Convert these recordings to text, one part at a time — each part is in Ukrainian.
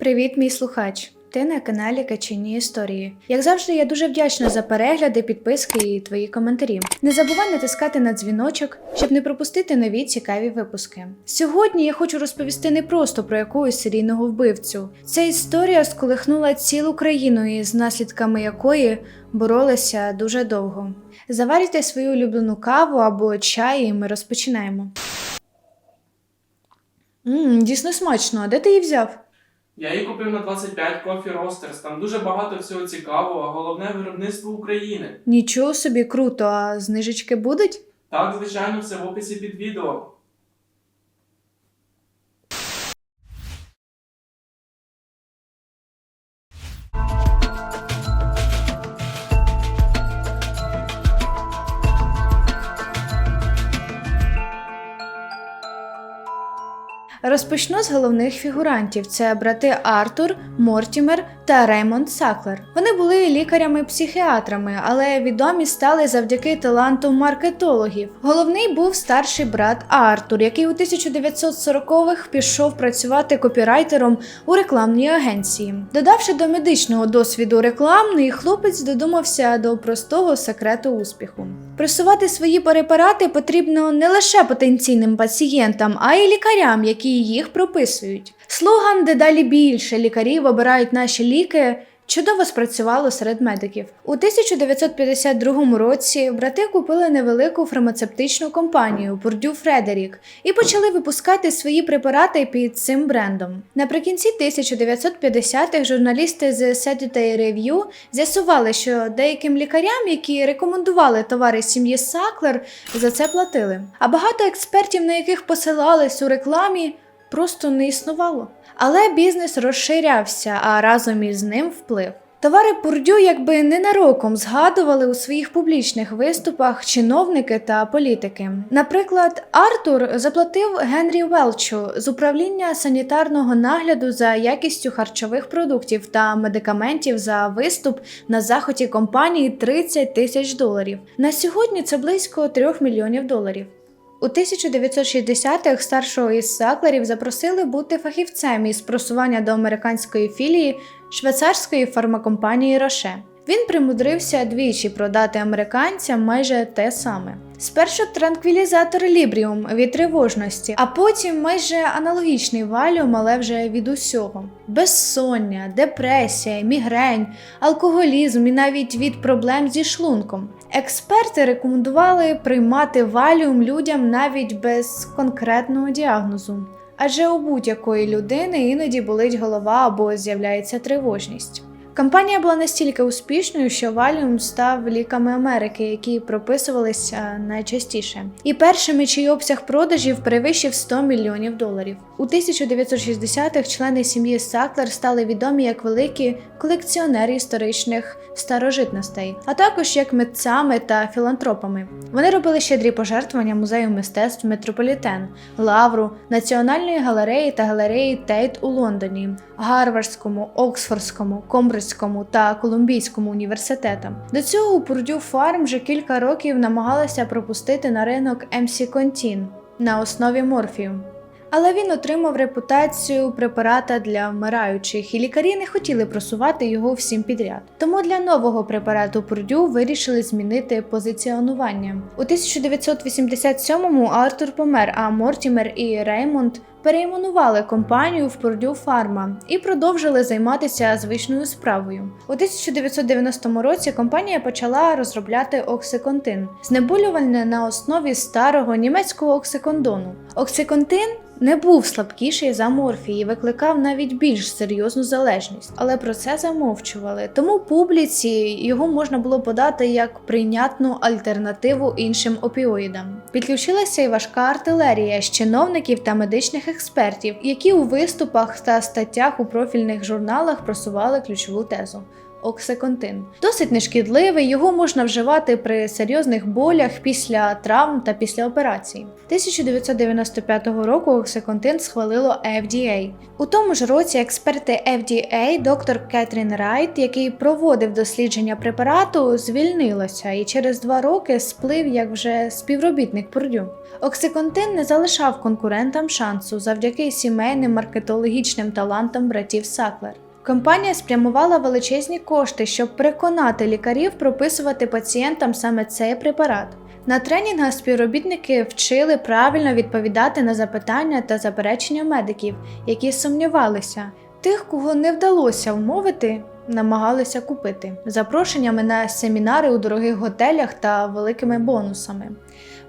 Привіт, мій слухач! Ти на каналі Качині Історії. Як завжди, я дуже вдячна за перегляди, підписки і твої коментарі. Не забувай натискати на дзвіночок, щоб не пропустити нові цікаві випуски. Сьогодні я хочу розповісти не просто про якогось серійного вбивцю. Ця історія сколихнула цілу країну, і з наслідками якої боролися дуже довго. Заварюйте свою улюблену каву або чай, і ми розпочинаємо. Мм, дійсно смачно. А де ти її взяв? Я її купив на 25 Coffee Roasters. Там дуже багато всього цікавого, головне виробництво України. Нічого собі круто, а знижечки будуть? Так, звичайно, все в описі під відео. Розпочну з головних фігурантів: це брати Артур, Мортімер та Реймонд Саклер. Вони були лікарями-психіатрами, але відомі стали завдяки таланту маркетологів. Головний був старший брат Артур, який у 1940-х пішов працювати копірайтером у рекламній агенції. Додавши до медичного досвіду рекламний, хлопець додумався до простого секрету успіху. Просувати свої препарати потрібно не лише потенційним пацієнтам, а й лікарям, які їх прописують. Слоган дедалі більше лікарів обирають наші ліки. Чудово спрацювало серед медиків. У 1952 році брати купили невелику фармацевтичну компанію Purdue Frederick і почали випускати свої препарати під цим брендом. Наприкінці 1950-х журналісти з Saturday Review з'ясували, що деяким лікарям, які рекомендували товари сім'ї Саклер, за це платили. А багато експертів, на яких посилались у рекламі, просто не існувало. Але бізнес розширявся, а разом із ним вплив. Товари Пурдю якби ненароком згадували у своїх публічних виступах чиновники та політики. Наприклад, Артур заплатив Генрі Велчу з управління санітарного нагляду за якістю харчових продуктів та медикаментів за виступ на заході компанії 30 тисяч доларів. На сьогодні це близько 3 мільйонів доларів. У 1960-х старшого із Саклерів запросили бути фахівцем із просування до американської філії швейцарської фармакомпанії Роше. Він примудрився двічі продати американцям майже те саме. Спершу транквілізатор Лібріум від тривожності, а потім майже аналогічний валюм, але вже від усього: безсоння, депресія, мігрень, алкоголізм і навіть від проблем зі шлунком. Експерти рекомендували приймати валіум людям навіть без конкретного діагнозу. Адже у будь-якої людини іноді болить голова або з'являється тривожність. Кампанія була настільки успішною, що Valium став ліками Америки, які прописувалися найчастіше. І першими, чий обсяг продажів перевищив 100 мільйонів доларів. У 1960-х члени сім'ї Саклер стали відомі як великі колекціонери історичних старожитностей, а також як митцями та філантропами. Вони робили щедрі пожертвування музею мистецтв Метрополітен, Лавру, Національної галереї та галереї Тейт у Лондоні, Гарвардському, Оксфордському, Комбриджському та Колумбійському університетам. До цього Purdue Farm вже кілька років намагалася пропустити на ринок MC Contin на основі морфію. Але він отримав репутацію препарата для вмираючих, і лікарі не хотіли просувати його всім підряд. Тому для нового препарату Purdue вирішили змінити позиціонування. У 1987-му Артур помер, а Мортімер і Реймонд перейменували компанію в Purdue Pharma і продовжили займатися звичною справою. У 1990 році компанія почала розробляти оксиконтин знеболювальне на основі старого німецького оксикондону. Оксиконтин не був слабкіший за морфій і викликав навіть більш серйозну залежність, але про це замовчували. Тому публіці його можна було подати як прийнятну альтернативу іншим опіоїдам. Підключилася і важка артилерія з чиновників та медичних експертів, які у виступах та статтях у профільних журналах просували ключову тезу. Оксиконтин. Досить нешкідливий, його можна вживати при серйозних болях після травм та після операцій. 1995 року оксиконтин схвалило FDA. У тому ж році експерти FDA, доктор Кетрін Райт, який проводив дослідження препарату, звільнилося і через два роки сплив як вже співробітник Пурдю. Оксиконтин не залишав конкурентам шансу завдяки сімейним маркетологічним талантам братів Саклер. Компанія спрямувала величезні кошти, щоб переконати лікарів прописувати пацієнтам саме цей препарат. На тренінгах співробітники вчили правильно відповідати на запитання та заперечення медиків, які сумнівалися. Тих, кого не вдалося вмовити, намагалися купити запрошеннями на семінари у дорогих готелях та великими бонусами.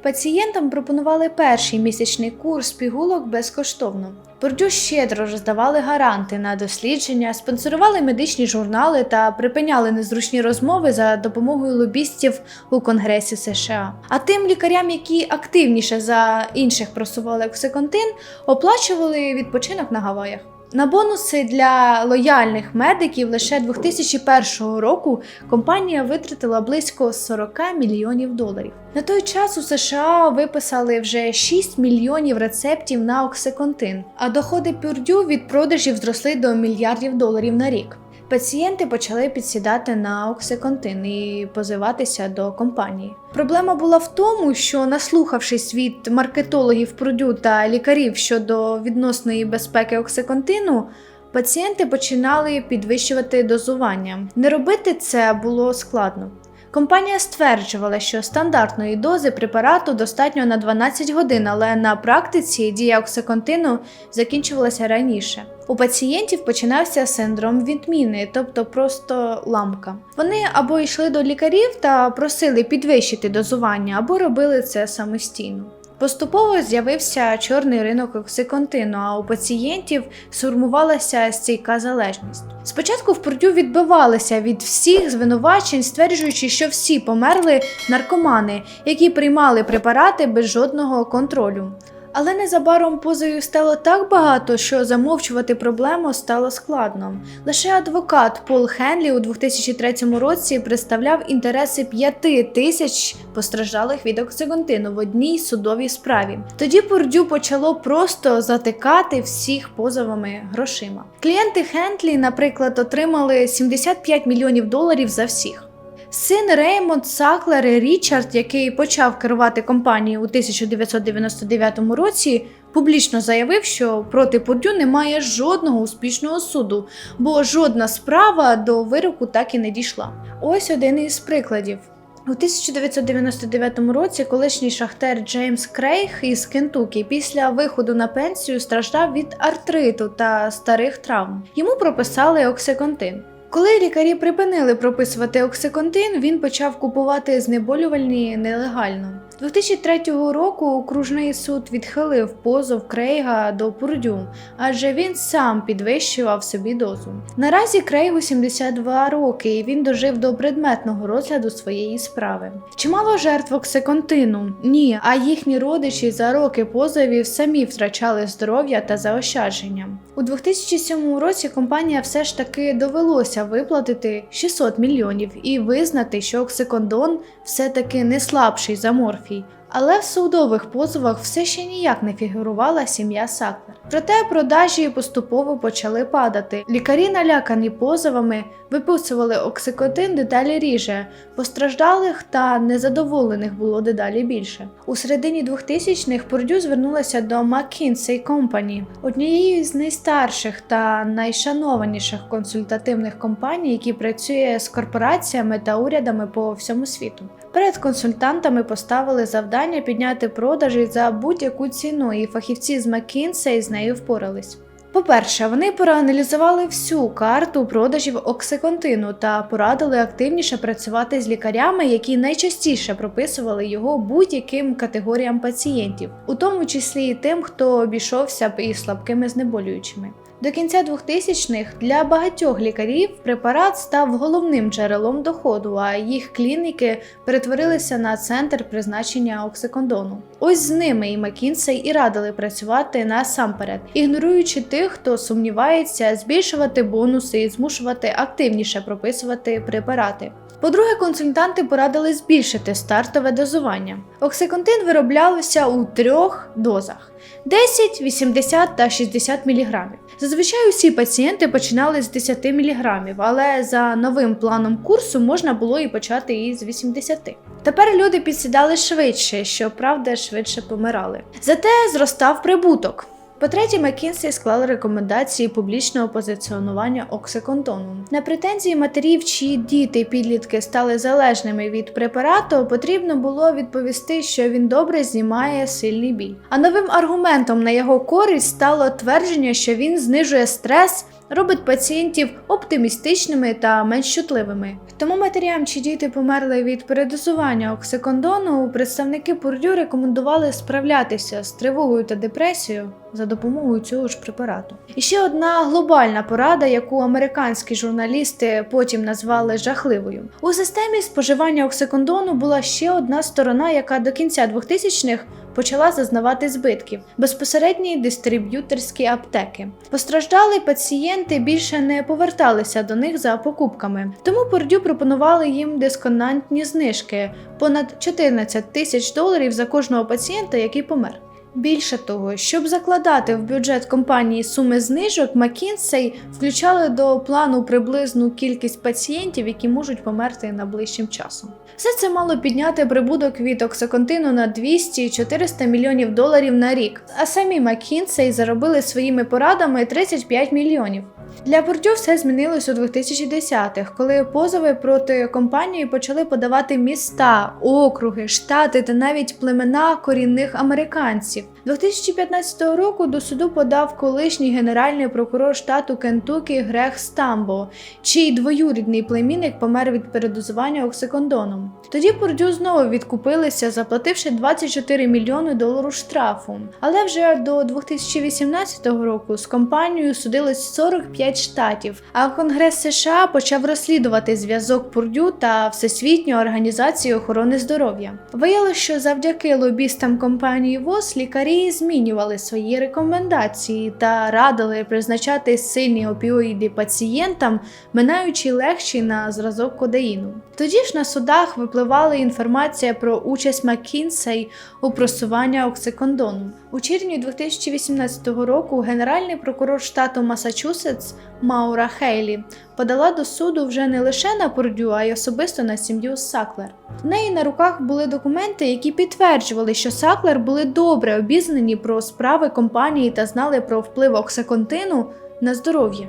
Пацієнтам пропонували перший місячний курс пігулок безкоштовно. Бордю щедро роздавали гаранти на дослідження, спонсорували медичні журнали та припиняли незручні розмови за допомогою лобістів у Конгресі США. А тим лікарям, які активніше за інших просували оксиконтин, оплачували відпочинок на Гаваях. На бонуси для лояльних медиків лише 2001 року компанія витратила близько 40 мільйонів доларів. На той час у США виписали вже 6 мільйонів рецептів на оксиконтин, а доходи Пюрдю від продажів зросли до мільярдів доларів на рік. Пацієнти почали підсідати на оксиконтин і позиватися до компанії. Проблема була в тому, що наслухавшись від маркетологів Прудю та лікарів щодо відносної безпеки оксиконтину, пацієнти починали підвищувати дозування. Не робити це було складно. Компанія стверджувала, що стандартної дози препарату достатньо на 12 годин, але на практиці дія оксиконтину закінчувалася раніше. У пацієнтів починався синдром відміни, тобто просто ламка. Вони або йшли до лікарів та просили підвищити дозування, або робили це самостійно. Поступово з'явився чорний ринок оксиконтину, а у пацієнтів сформувалася стійка залежність. Спочатку в Пурдю відбивалися від всіх звинувачень, стверджуючи, що всі померли наркомани, які приймали препарати без жодного контролю. Але незабаром позовів стало так багато, що замовчувати проблему стало складно. Лише адвокат Пол Хенлі у 2003 році представляв інтереси п'яти тисяч постраждалих від оксигонтину в одній судовій справі. Тоді Пурдю почало просто затикати всіх позовами грошима. Клієнти Хентлі, наприклад, отримали 75 мільйонів доларів за всіх. Син Реймонд Саклер Річард, який почав керувати компанією у 1999 році, публічно заявив, що проти Пурдю немає жодного успішного суду, бо жодна справа до вироку так і не дійшла. Ось один із прикладів. У 1999 році колишній шахтер Джеймс Крейг із Кентукі після виходу на пенсію страждав від артриту та старих травм. Йому прописали оксиконтин. Коли лікарі припинили прописувати оксиконтин, він почав купувати знеболювальні нелегально. 2003 року окружний суд відхилив позов Крейга до Пурдю, адже він сам підвищував собі дозу. Наразі Крейгу 72 роки, і він дожив до предметного розгляду своєї справи. Чимало жертв оксиконтину? Ні, а їхні родичі за роки позовів самі втрачали здоров'я та заощадження. У 2007 році компанія все ж таки довелося виплатити 600 мільйонів і визнати, що оксикондон все-таки не слабший за морфій. philosophy Але в судових позовах все ще ніяк не фігурувала сім'я Саклер. Проте продажі поступово почали падати. Лікарі, налякані позовами, виписували оксикотин дедалі ріже. Постраждалих та незадоволених було дедалі більше. У середині 2000-х Пурдю звернулася до McKinsey Company, однієї з найстарших та найшанованіших консультативних компаній, які працює з корпораціями та урядами по всьому світу. Перед консультантами поставили завдання підняти продажі за будь-яку ціну, і фахівці з McKinsey з нею впорались. По-перше, вони проаналізували всю карту продажів оксиконтину та порадили активніше працювати з лікарями, які найчастіше прописували його будь-яким категоріям пацієнтів, у тому числі і тим, хто обійшовся б із слабкими знеболюючими. До кінця 2000-х для багатьох лікарів препарат став головним джерелом доходу, а їх клініки перетворилися на центр призначення оксикондону. Ось з ними і Макінсей і радили працювати насамперед, ігноруючи тих, хто сумнівається, збільшувати бонуси і змушувати активніше прописувати препарати. По-друге, консультанти порадили збільшити стартове дозування. Оксиконтин вироблявся у трьох дозах: 10, 80 та 60 мг. Зазвичай усі пацієнти починали з 10 мг, але за новим планом курсу можна було і почати із 80. Тепер люди підсідали швидше, щоправда, швидше помирали. Зате зростав прибуток. По-третє, Маккінсі склали рекомендації публічного позиціонування оксиконтону. На претензії матерів, чиї діти підлітки стали залежними від препарату, потрібно було відповісти, що він добре знімає сильний біль. А новим аргументом на його користь стало твердження, що він знижує стрес. Робить пацієнтів оптимістичними та менш чутливими. Тому матерям, чи діти померли від передозування оксикондону, представники Пурдю рекомендували справлятися з тривогою та депресією за допомогою цього ж препарату. І ще одна глобальна порада, яку американські журналісти потім назвали жахливою. У системі споживання оксикондону була ще одна сторона, яка до кінця 2000-х почала зазнавати збитків безпосередні дистриб'юторські аптеки. Постраждали пацієнти більше не поверталися до них за покупками, тому Пордю пропонували їм дисконантні знижки понад 14 тисяч доларів за кожного пацієнта, який помер. Більше того, щоб закладати в бюджет компанії суми знижок, McKinsey включали до плану приблизну кількість пацієнтів, які можуть померти найближчим часом. Все це мало підняти прибуток від оксиконтину на 200-400 мільйонів доларів на рік, а самі McKinsey заробили своїми порадами 35 мільйонів. Для бордю все змінилось у 2010-х, коли позови проти компанії почали подавати міста, округи, штати та навіть племена корінних американців. 2015 року до суду подав колишній генеральний прокурор штату Кентукі Грег Стамбо, чий двоюрідний племінник помер від передозування оксикондоном. Тоді Пурдю знову відкупилися, заплативши 24 мільйони доларів штрафу. Але вже до 2018 року з компанією судилось 45 штатів, а Конгрес США почав розслідувати зв'язок Пурдю та Всесвітньої організації охорони здоров'я. Виявилося, що завдяки лобістам компанії ВОЗ лікарі змінювали свої рекомендації та радили призначати сильні опіоїди пацієнтам, минаючи легші на зразок кодеїну. Тоді ж на судах випливала інформація про участь McKinsey у просуванні оксикондону. У червні 2018 року генеральний прокурор штату Масачусетс Маура Хейлі подала до суду вже не лише на Пордю, а й особисто на сім'ю Саклер. В неї на руках були документи, які підтверджували, що Саклер були добре обізнані про справи компанії та знали про вплив Оксаконтину на здоров'я.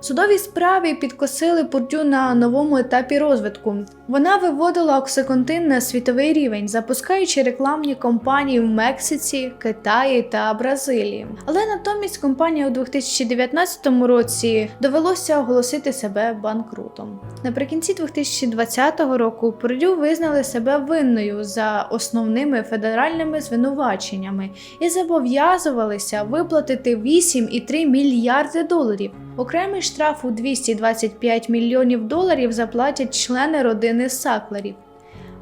В судовій справі підкосили Пордю на новому етапі розвитку. Вона виводила оксиконтин на світовий рівень, запускаючи рекламні кампанії в Мексиці, Китаї та Бразилії. Але натомість компанія у 2019 році довелося оголосити себе банкрутом. Наприкінці 2020 року Пурдю визнали себе винною за основними федеральними звинуваченнями і зобов'язувалися виплатити 8,3 мільярди доларів. Окремий штраф у 225 мільйонів доларів заплатять члени родини Саклерів.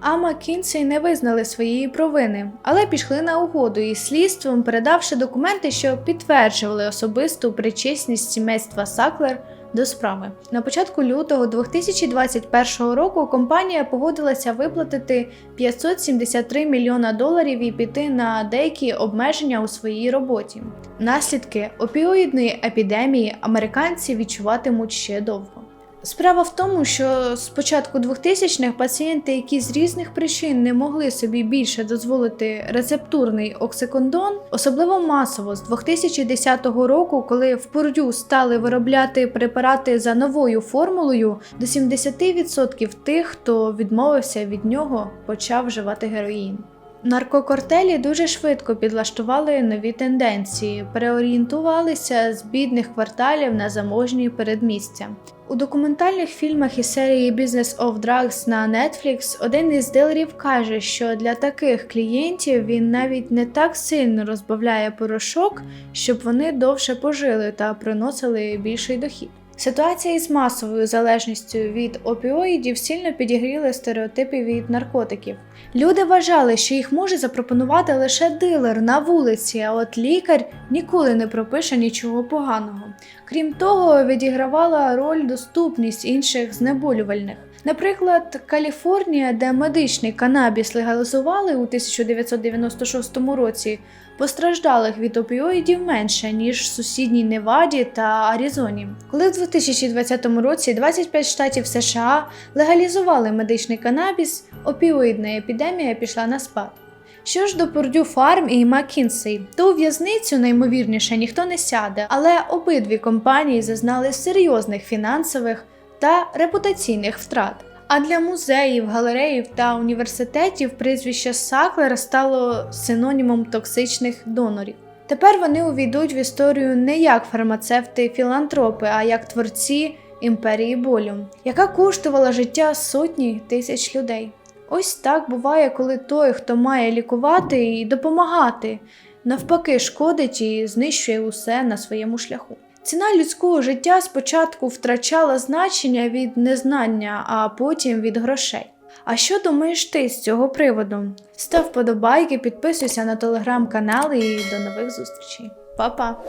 А Маккінсей не визнали своєї провини, але пішли на угоду із слідством, передавши документи, що підтверджували особисту причесність сімейства Саклер до справи. На початку лютого 2021 року компанія погодилася виплатити 573 мільйона доларів і піти на деякі обмеження у своїй роботі. Наслідки опіоїдної епідемії американці відчуватимуть ще довго. Справа в тому, що з початку 2000-х пацієнти, які з різних причин не могли собі більше дозволити рецептурний оксикондон, особливо масово з 2010 року, коли в Пурдю стали виробляти препарати за новою формулою, до 70% тих, хто відмовився від нього, почав вживати героїн. Наркокартелі дуже швидко підлаштували нові тенденції, переорієнтувалися з бідних кварталів на заможні передмістя. У документальних фільмах із серії Business of Drugs на Netflix один із дилерів каже, що для таких клієнтів він навіть не так сильно розбавляє порошок, щоб вони довше пожили та приносили більший дохід. Ситуація із масовою залежністю від опіоїдів сильно підігріли стереотипи від наркотиків. Люди вважали, що їх може запропонувати лише дилер на вулиці, а от лікар ніколи не пропише нічого поганого. Крім того, відігравала роль доступність інших знеболювальних. Наприклад, Каліфорнія, де медичний канабіс легалізували у 1996 році, постраждалих від опіоїдів менше, ніж в сусідній Неваді та Аризоні. Коли в 2020 році 25 штатів США легалізували медичний канабіс, опіоїдна епідемія пішла на спад. Що ж до Purdue Farm і McKinsey, то у в'язницю наймовірніше ніхто не сяде, але обидві компанії зазнали серйозних фінансових та репутаційних втрат. А для музеїв, галереїв та університетів прізвище Саклер стало синонімом токсичних донорів. Тепер вони увійдуть в історію не як фармацевти-філантропи, а як творці імперії болю, яка коштувала життя сотні тисяч людей. Ось так буває, коли той, хто має лікувати і допомагати, навпаки шкодить і знищує усе на своєму шляху. Ціна людського життя спочатку втрачала значення від незнання, а потім від грошей. А що думаєш ти з цього приводу? Став вподобайки, підписуйся на телеграм-канал і до нових зустрічей. Па-па!